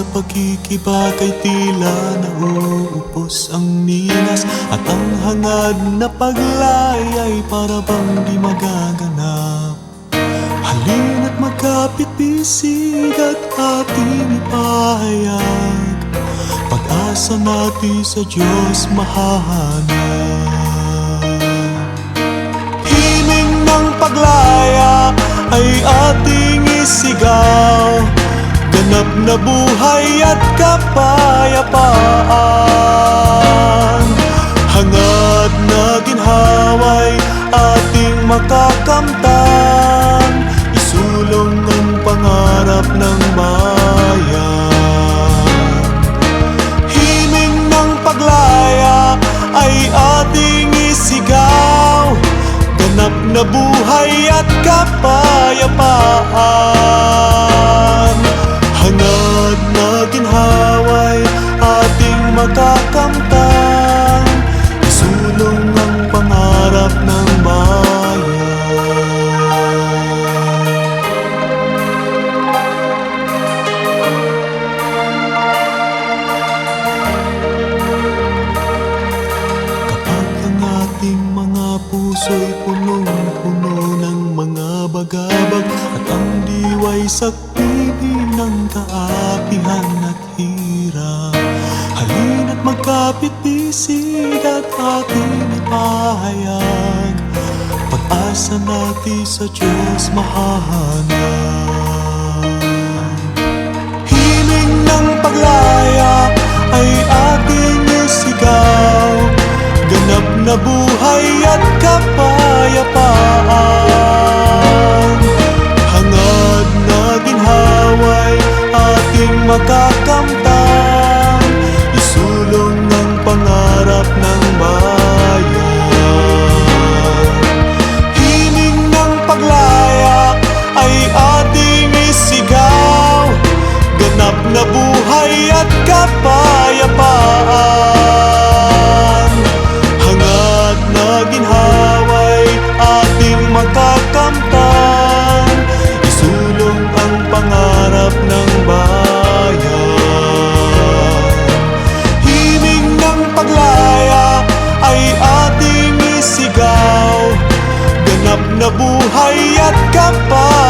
pakikibagay tila nauupos ang ninas At ang hangad na paglay ay para bang di magaganap. Halina't magkapit bisig at ating ipahayag. Pag-asa natin sa Diyos mahahanap. Hiling ng paglaya ay ating isigaw Ganap na buhay at kapayapaan. Hangad na ginhaway ating makakamtan. Isulong ang pangarap ng bayan. Himing ng paglaya ay ating isigaw. Ganap na buhay at kapayapaan mga bagabag At ang diway sakpili ng kaapihan at hirap Halina't magkapit bisig at ating ipahayag. Pag-asa natin sa Diyos mahahanap. Hiling ng paglaya ay pangarap ng bayan. Hiling ng paglaya ay ating isigaw. Ganap na buhay at kapayapaan ay ating isigaw. Ganap na buhay at kapayapaan